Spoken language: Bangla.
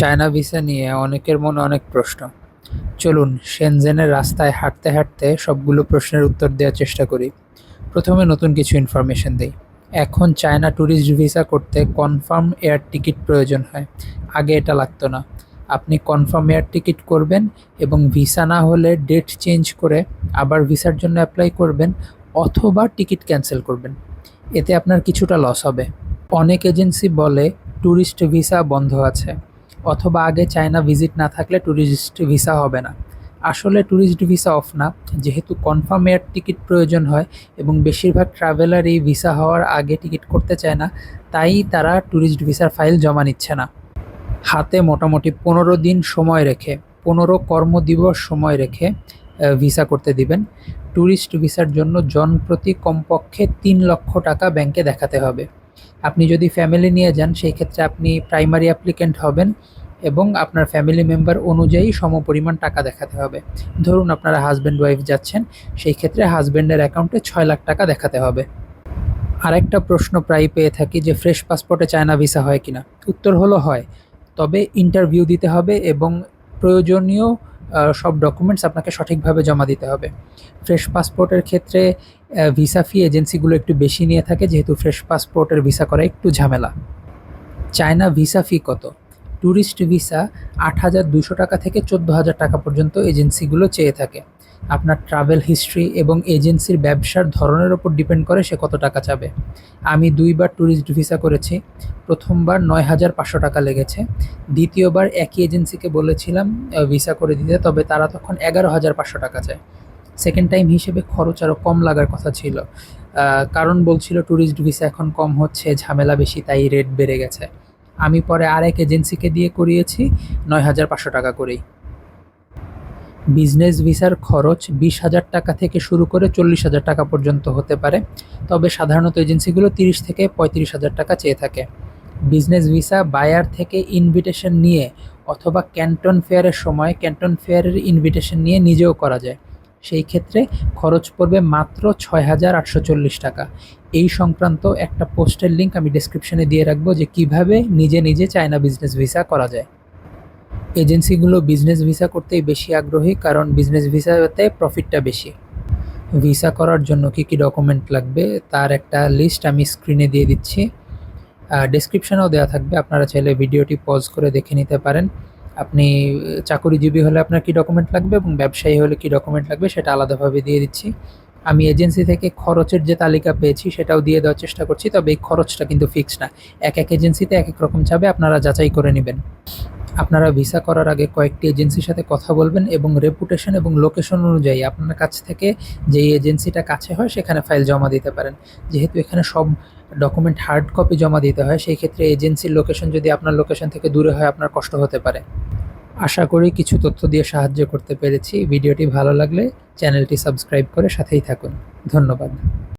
চায়না ভিসা নিয়ে অনেকের মনে অনেক প্রশ্ন। চলুন শেনজেনের রাস্তায় হাঁটতে হাঁটতে সবগুলো প্রশ্নের উত্তর দেওয়ার চেষ্টা করি। প্রথমে নতুন কিছু ইনফরমেশন দিই। এখন চায়না ট্যুরিস্ট ভিসা করতে কনফার্ম এয়ার টিকিট প্রয়োজন হয়। আগে এটা লাগতো না। আপনি কনফার্ম এয়ার টিকিট করবেন এবং ভিসা না হলে ডেট চেঞ্জ করে আবার ভিসার জন্য অ্যাপ্লাই করবেন অথবা টিকিট ক্যান্সেল করবেন। এতে আপনার কিছুটা লস হবে। অনেক এজেন্সি বলে ট্যুরিস্ট ভিসা বন্ধ আছে। অথবা আগে চায়না ভিজিট না থাকলে ট্যুরিস্ট ভিসা হবে না। আসলে ট্যুরিস্ট ভিসা অফ না, যেহেতু কনফার্ম এয়ার টিকিট প্রয়োজন হয় এবং বেশিরভাগ ট্রাভেলার এই ভিসা হওয়ার আগে টিকিট করতে চায় না, তাই তারা ট্যুরিস্ট ভিসার ফাইল জমা নিচ্ছে না। হাতে মোটামুটি পনেরো দিন সময় রেখে, পনেরো কর্মদিবস সময় রেখে ভিসা করতে দিবেন। ট্যুরিস্ট ভিসার জন্য জনপ্রতি কমপক্ষে তিন লক্ষ টাকা ব্যাংকে দেখাতে হবে। আপনি যদি ফ্যামিলি নিয়ে যান, সেই ক্ষেত্রে আপনি প্রাইমারি অ্যাপ্লিকেন্ট হবেন এবং আপনার ফ্যামিলি মেম্বার অনুযায়ী সমপরিমাণ টাকা দেখাতে হবে। ধরুন আপনারা হাজব্যান্ড ওয়াইফ যাচ্ছেন, সেই ক্ষেত্রে হাজব্যান্ডের অ্যাকাউন্টে ছয় লাখ টাকা দেখাতে হবে। আরেকটা প্রশ্ন প্রায় পেয়ে থাকি যে ফ্রেশ পাসপোর্টে চায়না ভিসা হয় কিনা? উত্তর হলো হয়। তবে ইন্টারভিউ দিতে হবে এবং প্রয়োজনীয় সব ডকুমেন্টস আপনাকে সঠিকভাবে জমা দিতে হবে। ফ্রেশ পাসপোর্টের ক্ষেত্রে ভিসা ফি এজেন্সিগুলো একটু বেশি নিয়ে থাকে, যেহেতু ফ্রেশ পাসপোর্টের ভিসা করা একটু ঝামেলা। চায়না ভিসা ফি কত? ট্যুরিস্ট ভিসা আট হাজার দুশো টাকা থেকে চোদ্দ হাজার টাকা পর্যন্ত এজেন্সিগুলো চেয়ে থাকে। আপনার ট্রাভেল হিস্ট্রি এবং এজেন্সির ব্যবসার ধরনের ওপর ডিপেন্ড করে সে কত টাকা চাবে। আমি দুইবার ট্যুরিস্ট ভিসা করেছি, প্রথমবার নয় হাজার পাঁচশো টাকা লেগেছে, দ্বিতীয়বার একই এজেন্সিকে বলেছিলাম ভিসা করে দিতে। তবে তারা তখন এগারো হাজার পাঁচশো টাকা চায়। সেকেন্ড টাইম হিসেবে খরচ আরও কম লাগার কথা ছিল কারণ বলছিল ট্যুরিস্ট ভিসা এখন কম হচ্ছে, ঝামেলা বেশি, তাই রেট বেড়ে গেছে। আমি পরে আরেক এজেন্সিকে দিয়ে করিয়েছি নয় হাজার পাঁচশো টাকা করেই। বিজনেস ভিসার খরচ বিশ হাজার টাকা থেকে শুরু করে চল্লিশ হাজার টাকা পর্যন্ত হতে পারে, তবে সাধারণত এজেন্সিগুলো তিরিশ থেকে পঁয়ত্রিশ হাজার টাকা চেয়ে থাকে। বিজনেস ভিসা বায়ার থেকে ইনভিটেশন নিয়ে অথবা ক্যান্টন ফেয়ারের সময় ক্যান্টন ফেয়ারের ইনভিটেশন নিয়ে নিজেও করা যায়। সেই ক্ষেত্রে খরচ পড়বে মাত্র ছয় হাজার আটশো চল্লিশ টাকা। এই সংক্রান্ত একটা পোস্টের লিঙ্ক আমি ডেসক্রিপশনে দিয়ে রাখব যে কীভাবে নিজে নিজে চায়না বিজনেস ভিসা করা যায়। এজেন্সিগুলো বিজনেস ভিসা করতেই বেশি আগ্রহী কারণ বিজনেস ভিসাতে প্রফিটটা বেশি। ভিসা করার জন্য কী কী ডকুমেন্ট লাগবে তার একটা লিস্ট আমি স্ক্রিনে দিয়ে দিচ্ছি। ডেসক্রিপশনেও দেওয়া থাকবে, আপনারা চাইলে ভিডিওটি পজ করে দেখে নিতে পারেন। আপনি, চাকরিজীবী হলে আপনার কী ডকুমেন্ট লাগবে এবং ব্যবসায়ী হলে কী ডকুমেন্ট লাগবে সেটা আলাদাভাবে দিয়ে দিচ্ছি। আমি এজেন্সি থেকে খরচের যে তালিকা পেয়েছি সেটাও দিয়ে দেওয়ার চেষ্টা করছি, তবে এই খরচটা কিন্তু ফিক্স না। এক এক এজেন্সিতে এক এক রকম চাবে আপনারা যাচাই করে নেবেন। আপনারা ভিসা করার আগে কয়েকটি এজেন্সির সাথে কথা বলবেন এবং রেপুটেশন এবং লোকেশন অনুযায়ী আপনার কাছ থেকে যেই এজেন্সিটা কাছে হয় সেখানে ফাইল জমা দিতে পারেন। যেহেতু এখানে সব ডকুমেন্ট হার্ড কপি জমা দিতে হয়, সেই ক্ষেত্রে এজেন্সির লোকেশন যদি আপনার লোকেশন থেকে দূরে হয়, আপনার কষ্ট হতে পারে। আশা করি কিছু তথ্য দিয়ে সাহায্য করতে পেরেছি। ভিডিওটি ভালো লাগলে চ্যানেলটি সাবস্ক্রাইব করে সাথেই থাকুন। ধন্যবাদ।